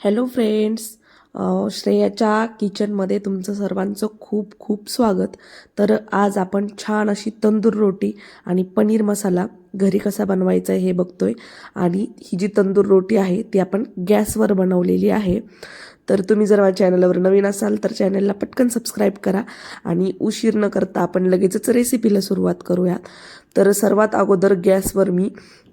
Hello friends श्रेयाच्या किचनमध्ये तुमचं सर्वांचं खूप खूप स्वागत. तर आज आपण छान अशी तंदूर रोटी आणि पनीर मसाला घरी कसा बनवायचा आहे हे बघतोय. आणि ही जी तंदूर रोटी आहे ती आपण गॅसवर बनवलेली आहे. तर तुम्ही जर माझ्या चॅनलवर नवीन असाल तर चॅनलला पटकन सबस्क्राईब करा आणि उशीर न करता आपण लगेचच रेसिपीला सुरुवात करूयात. तर सर्वात अगोदर गॅसवर मी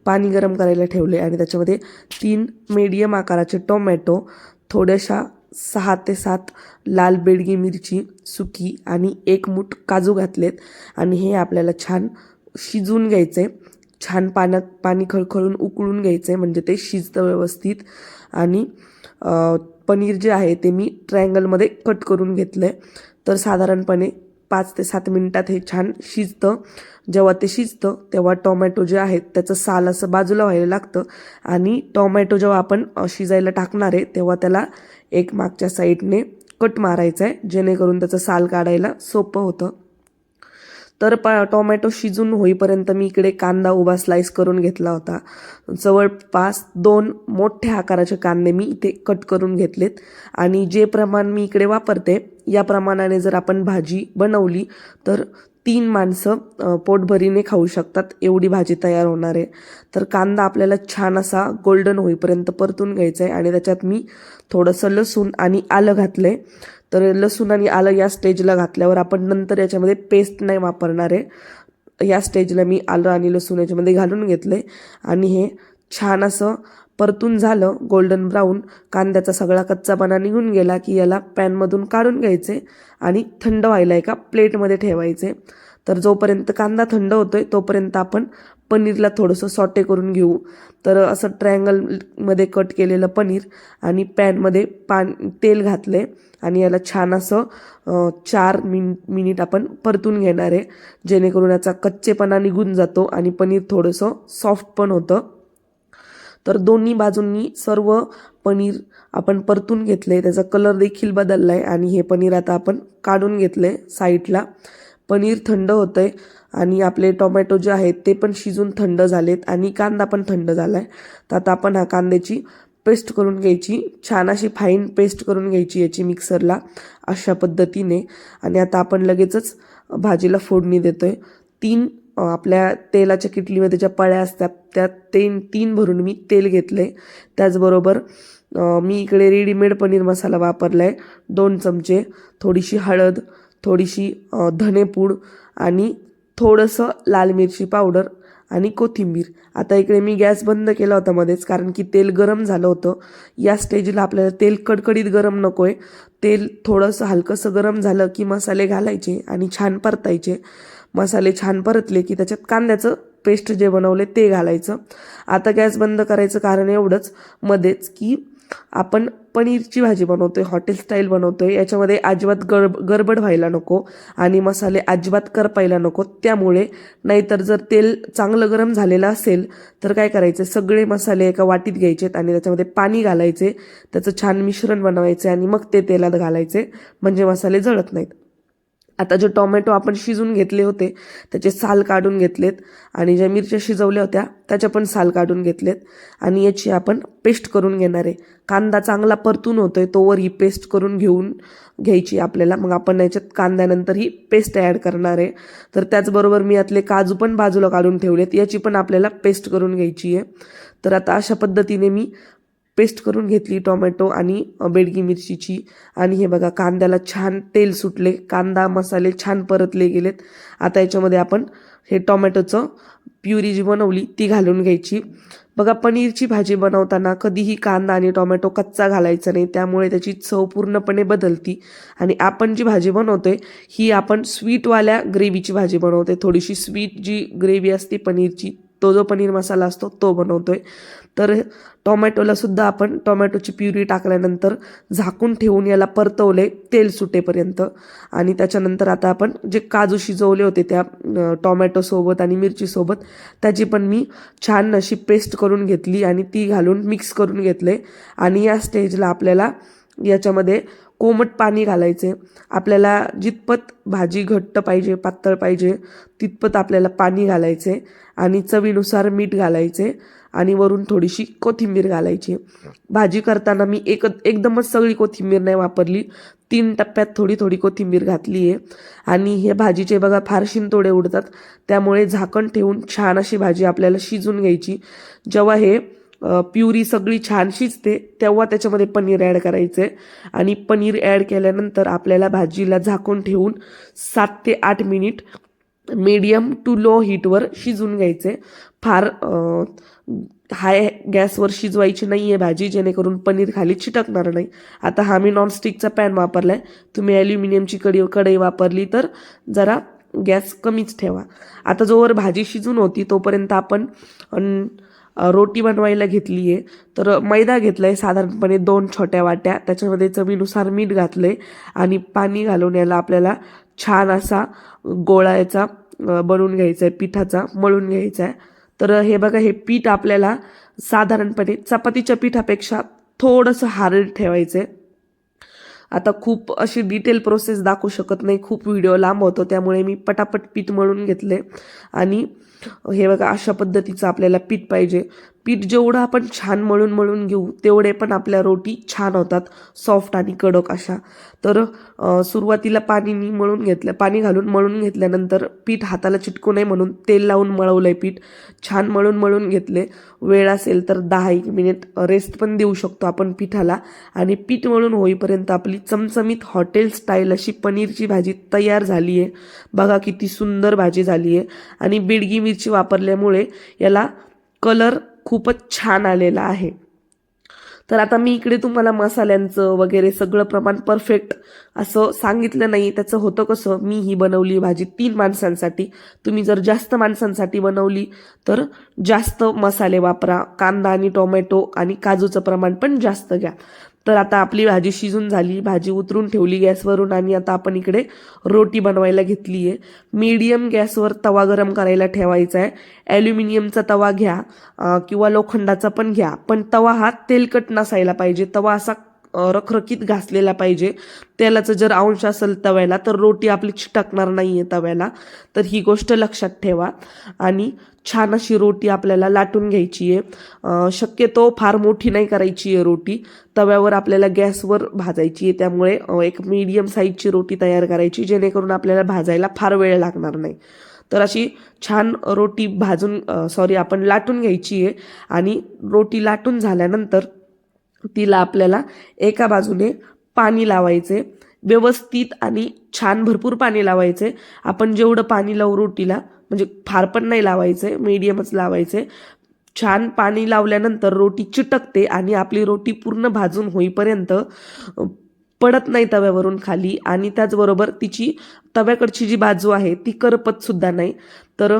पाणी गरम करायला ठेवले आणि त्याच्यामध्ये तीन मीडियम आकाराचे टोमॅटो थोड्याशा सहा ते सात लाल बेडगी मिरची सुकी आणि एक मूठ काजू घातलेत. आणि हे आपल्याला छान शिजवून घ्यायचे छान पाण्यात पाणी खळखळून उकळून घ्यायचे म्हणजे ते शिजतं व्यवस्थित. आणि पनीर जे आहे ते मी ट्रायंगलमध्ये कट करून घेतलं आहे तर साधारणपणे पाच ते सात मिनिटात हे छान शिजतं. जेव्हा ते शिजतं तेव्हा टोमॅटो जे आहेत त्याचं साल असं बाजूला व्हायला लागतं. आणि टोमॅटो जेव्हा आपण शिजायला टाकणार आहे तेव्हा त्याला एक मागच्या साईडने कट मारायचा आहे जेणेकरून त्याचं साल काढायला सोपं होतं. तर प टोमॅटो शिजून होईपर्यंत मी इकडे कांदा उभा स्लाइस करून घेतला होता. जवळपास दोन मोठ्या आकाराचे कांदे मी इथे कट करून घेतलेत. आणि जे प्रमाण मी इकडे वापरते या प्रमाणाने जर आपण भाजी बनवली तर तीन माणसं पोटभरीने खाऊ शकतात एवढी भाजी तयार होणार आहे. तर कांदा आपल्याला छान असा गोल्डन होईपर्यंत परतून घ्यायचा आहे आणि त्याच्यात मी थोडंसं लसूण आणि आलं घातलं आहे तर लसूण आणि आलं या स्टेजला घातल्यावर आपण नंतर याच्यामध्ये पेस्ट नाही वापरणार आहे. या स्टेजला मी आलं आणि लसूण याच्यामध्ये घालून घेतलं आहे आणि हे छान असं परतून झालं गोल्डन ब्राऊन. कांद्याचा सगळा कच्चापणा निघून गेला की याला पॅनमधून काढून घ्यायचे आणि थंड व्हायला एका प्लेटमध्ये ठेवायचे. तर जोपर्यंत कांदा थंड होतोय तोपर्यंत आपण पनीरला थोडंसं सॉटे करून घेऊ. तर असं ट्रायंगलमध्ये कट केलेलं पनीर आणि पॅनमध्ये पान तेल घातले आणि याला छान असं चार मिन मिनिट आपण परतून घेणार आहे. जेणेकरून याचा कच्चेपणा निघून जातो आणि पनीर थोडंसं सॉफ्ट पण होतं. तर दोन्ही बाजूंनी सर्व पनीर आपण परतून घेतले त्याचा कलर देखील बदलला आहे आणि हे पनीर आता आपण काढून घेतलं आहे साईडला. पनीर थंड होतं आहे आणि आपले टोमॅटो जे आहेत ते पण शिजून थंड झालेत आणि कांदा पण थंड झाला आहे तर आता आपण हा कांद्याची पेस्ट करून घ्यायची. छान अशी फाईन पेस्ट करून घ्यायची याची मिक्सरला अशा पद्धतीने. आणि आता आपण लगेचच भाजीला फोडणी देतो आहे तीन आपल्या तेलाच्या किटलीमध्ये ज्या पळ्या असतात त्या तीन तीन भरून मी तेल घेतलं आहे त्याचबरोबर मी इकडे रेडीमेड पनीर मसाला वापरला आहे दोन चमचे थोडीशी हळद थोडीशी धनेपूड आणि थोडंसं लाल मिरची पावडर आणि कोथिंबीर. आता इकडे मी गॅस बंद केला होता मध्येच कारण की तेल गरम झालं होतं. या स्टेजला आपल्याला तेल कडकडीत गरम नको आहे तेल थोडंसं हलकंसं गरम झालं की मसाले घालायचे आणि छान परतायचे. मसाले छान परतले की त्याच्यात कांद्याचं पेस्ट जे बनवले ते घालायचं. आता गॅस बंद करायचं कारण एवढंच. मध्येच की आपण पनीरची भाजी बनवतोय हॉटेल स्टाईल बनवतोय याच्यामध्ये अजिबात गडब गडबड व्हायला नको आणि मसाले अजिबात करपायला नको. त्यामुळे नाहीतर जर तेल चांगलं गरम झालेलं असेल तर काय करायचं? सगळे मसाले एका वाटीत घ्यायचेत आणि त्याच्यामध्ये पाणी घालायचे. त्याचं छान मिश्रण बनवायचे आणि मग ते तेलात घालायचे. म्हणजे मसाले जळत नाहीत. आता जे टोमॅटो आपण शिजून घेतले होते त्याचे साल काढून घेतलेत आणि ज्या मिरच्या शिजवल्या होत्या त्याच्या पण साल काढून घेतलेत आणि याची आपण पेस्ट करून घेणार आहे. कांदा चांगला परतून होतोय तोवर ही पेस्ट करून घेऊन घ्यायची आपल्याला. मग आपण याच्यात कांद्यानंतर ही पेस्ट ॲड करणार आहे. तर त्याचबरोबर मी यातले काजू पण बाजूला काढून ठेवलेत याची पण आपल्याला पेस्ट करून घ्यायची आहे. तर आता अशा पद्धतीने मी पेस्ट करून घेतली टोमॅटो आणि बेडगी मिरचीची. आणि हे बघा कांद्याला छान तेल सुटले. कांदा मसाले छान परतले गेलेत. आता याच्यामध्ये आपण हे टोमॅटोचं प्युरी जी बनवली ती घालून घ्यायची. बघा पनीरची भाजी बनवताना कधीही कांदा आणि टोमॅटो कच्चा घालायचा नाही. त्यामुळे त्याची चव पूर्णपणे बदलती. आणि आपण जी भाजी बनवतोय ही आपण स्वीटवाल्या ग्रेव्हीची भाजी बनवते थोडीशी स्वीट जी ग्रेव्ही असते पनीरची तो जो पनीर मसाला असतो तो बनवतो आहे तर टोमॅटोला सुद्धा आपण टोमॅटोची प्युरी टाकल्यानंतर झाकून ठेवून याला परतवले तेल सुटेपर्यंत. आणि त्याच्यानंतर आता आपण जे काजू शिजवले होते त्या टोमॅटोसोबत आणि मिरचीसोबत त्याची पण मी छान अशी पेस्ट करून घेतली आणि ती घालून मिक्स करून घेतले. आणि या स्टेजला आपल्याला याच्यामध्ये कोमट पाणी घालायचे. आपल्याला जितपत भाजी घट्ट पाहिजे पातळ पाहिजे तितपत आपल्याला पाणी घालायचे आणि चवीनुसार मीठ घालायचे आणि वरून थोडीशी कोथिंबीर घालायची. भाजी करताना मी एक एकदमच सगळी कोथिंबीर नाही वापरली. तीन टप्प्यात थोडी थोडी कोथिंबीर घातली आहे. आणि हे भाजीचे बघा फार शिंतोडे उडतात. त्यामुळे झाकण ठेवून छान अशी भाजी आपल्याला शिजून घ्यायची. जेव्हा हे प्युरी सगळी छान शिजते तेव्हा त्याच्यामध्ये पनीर ॲड करायचं. आहे आणि पनीर ॲड केल्यानंतर आपल्याला भाजीला झाकून ठेवून सात ते आठ मिनिट मीडियम टू लो हीटवर शिजून घ्यायचे. फार हाय गॅसवर शिजवायची नाही आहे भाजी जेणेकरून पनीर खाली चिटकणार नाही. आता हा मी नॉनस्टिकचा पॅन वापरला आहे तुम्ही ॲल्युमिनियमची कढी कढई वापरली तर जरा गॅस कमीच ठेवा. आता जोवर भाजी शिजून होती तोपर्यंत आपण रोटी बनवायला घेतली आहे तर मैदा घेतला आहे साधारणपणे दोन छोट्या वाट्या. त्याच्यामध्ये चवीनुसार मीठ घातलं आहे आणि पाणी घालून याला आपल्याला छान असा गोळायचा बनवून घ्यायचा आहे पिठाचा मळून घ्यायचा आहे तर हे बघा हे पीठ आपल्याला साधारणपणे चपातीच्या पिठापेक्षा थोडंसं हार्ड ठेवायचं आहे आता खूप अशी डिटेल प्रोसेस दाखवू शकत नाही. खूप व्हिडिओ लांब होतो त्यामुळे मी पटापट पीठ मळून घेतले. आणि हे बघा अशा पद्धतीचं आपल्याला पीठ पाहिजे. पीठ जेवढं आपण छान मळून मळून घेऊ तेवढे पण आपल्या रोटी छान होतात सॉफ्ट आणि कडक अशा. तर सुरुवातीला पाणी मी मळून घेतलं पाणी घालून मळून घेतल्यानंतर पीठ हाताला चिटकू नये म्हणून तेल लावून मळवलं आहे पीठ. छान मळून मळून घेतले. वेळ असेल तर दहा एक मिनिट रेस्ट पण देऊ शकतो आपण पिठाला. आणि पीठ मळून होईपर्यंत आपली चमचमीत हॉटेल स्टाईल अशी पनीरची भाजी तयार झाली आहे बघा किती सुंदर भाजी झाली आहे आणि बेडगी मिरची वापरल्यामुळे याला कलर खूपच छान आलेला आहे. तर आता मी इकडे तुम्हाला मसाल्यांचं वगैरे सगळं प्रमाण परफेक्ट असं सांगितलं नाही त्याचं होतं कसं मी ही बनवली भाजी तीन माणसांसाठी. तुम्ही जर जास्त माणसांसाठी बनवली तर जास्त मसाले वापरा कांदा आणि टोमॅटो आणि काजूचं प्रमाण पण जास्त घ्या. तर आता आपली भाजी शिजून झाली. भाजी उतरून ठेवली गॅसवरून आणि आता आपण इकडे रोटी बनवायला घेतली आहे. मीडियम गॅसवर तवा गरम करायला ठेवायचा आहे. ॲल्युमिनियमचा तवा घ्या किंवा लोखंडाचा पण घ्या. पण तवा हा तेलकट नसायला पाहिजे. तवा असा रखरखीत घासलेला पाहिजे. तेलाचं जर अंश असेल तव्याला तर रोटी आपली चिटकणार नाही आहे तव्याला. तर ही गोष्ट लक्षात ठेवा. आणि छान अशी रोटी आपल्याला लाटून घ्यायची आहे शक्यतो फार मोठी नाही करायची आहे रोटी. तव्यावर आपल्याला गॅसवर भाजायची आहे त्यामुळे एक मीडियम साईजची रोटी तयार करायची जेणेकरून आपल्याला भाजायला फार वेळ लागणार नाही. तर अशी छान रोटी भाजून सॉरी आपण लाटून घ्यायची आहे आणि रोटी लाटून झाल्यानंतर तिला आपल्याला एका बाजूने पाणी लावायचे व्यवस्थित आणि छान भरपूर पाणी लावायचे. आपण जेवढं पाणी लावू रोटीला म्हणजे फार पण नाही लावायचे मीडियमच लावायचे. छान पाणी लावल्यानंतर रोटी चिटकते आणि आपली रोटी पूर्ण भाजून होईपर्यंत पडत नाही तव्यावरून खाली आणि त्याचबरोबर तिची तव्याकडची जी बाजू आहे ती करपत सुद्धा नाही. तर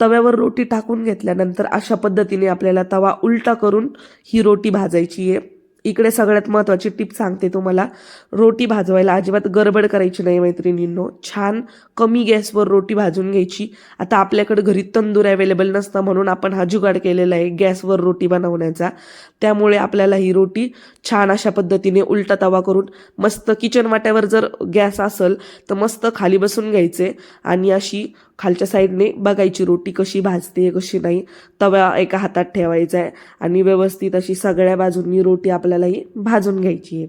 तव्यावर रोटी टाकून घेतल्यानंतर अशा पद्धतीने आपल्याला तवा उलटा करून ही रोटी भाजायची आहे. इकडे सगळ्यात महत्त्वाची टिप सांगते तुम्हाला. रोटी भाजवायला अजिबात गडबड करायची नाही मैत्रिणींनो. छान कमी गॅसवर रोटी भाजून घ्यायची. आता आपल्याकडे घरी तंदूर अवेलेबल नसतं म्हणून आपण हा जुगाड केलेला आहे गॅसवर रोटी बनवण्याचा. त्यामुळे आपल्याला ही रोटी छान अशा पद्धतीने उलटा तवा करून मस्त किचन वाट्यावर जर गॅस असेल तर मस्त खाली बसून घ्यायचे. आणि अशी खालच्या साईडने बघायची रोटी कशी भाजते कशी नाही तवा एका हातात ठेवायचा आहे आणि व्यवस्थित अशी सगळ्या बाजूंनी रोटी आपल्याला ही भाजून घ्यायची आहे.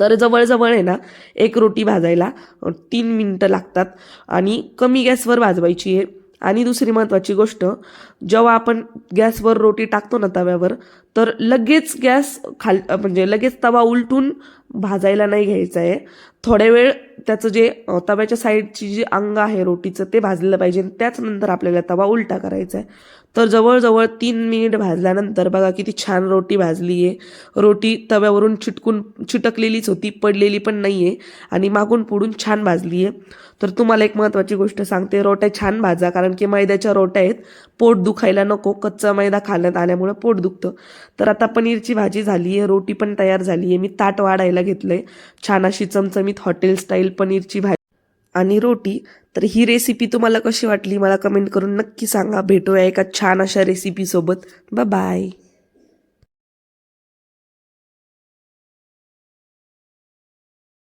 तर जवळजवळ आहे ना एक रोटी भाजायला तीन मिनटं लागतात आणि कमी गॅसवर भाजवायची आहे. आणि दुसरी महत्त्वाची गोष्ट जेव्हा आपण गॅसवर रोटी टाकतो ना तव्यावर तर लगेच गॅस खाल म्हणजे लगेच तवा उलटून भाजायला नाही घ्यायचा आहे थोड्या वेळ त्याचं जे तव्याच्या साईडची जी अंग आहे रोटीचं ते भाजलं पाहिजे त्याच त्याचनंतर आपल्याला तवा उलटा करायचा आहे तर जवळजवळ तीन मिनिट भाजल्यानंतर बघा किती छान रोटी भाजली आहे रोटी तव्यावरून चिटकून चिटकलेलीच होती पडलेली पण नाही आहे आणि मागून पुढून छान भाजली आहे तर तुम्हाला एक महत्त्वाची गोष्ट सांगते रोट्या छान भाजा कारण की मैद्याच्या रोट्या आहेत पोट दुखायला नको कच्चा मैदा खाण्यात आल्यामुळं पोट दुखतं. तर आता पनीरची भाजी झाली आहे रोटी पण तयार झाली आहे मी ताट वाढायला घेतलं आहे छान अशी चमचमीत हॉटेल स्टाईल पनीरची भाजी आणि रोटी. तर ही रेसिपी तुम्हाला कशी वाटली मला कमेंट करून नक्की सांगा. भेटूया एका छान अशा रेसिपीसोबत बाय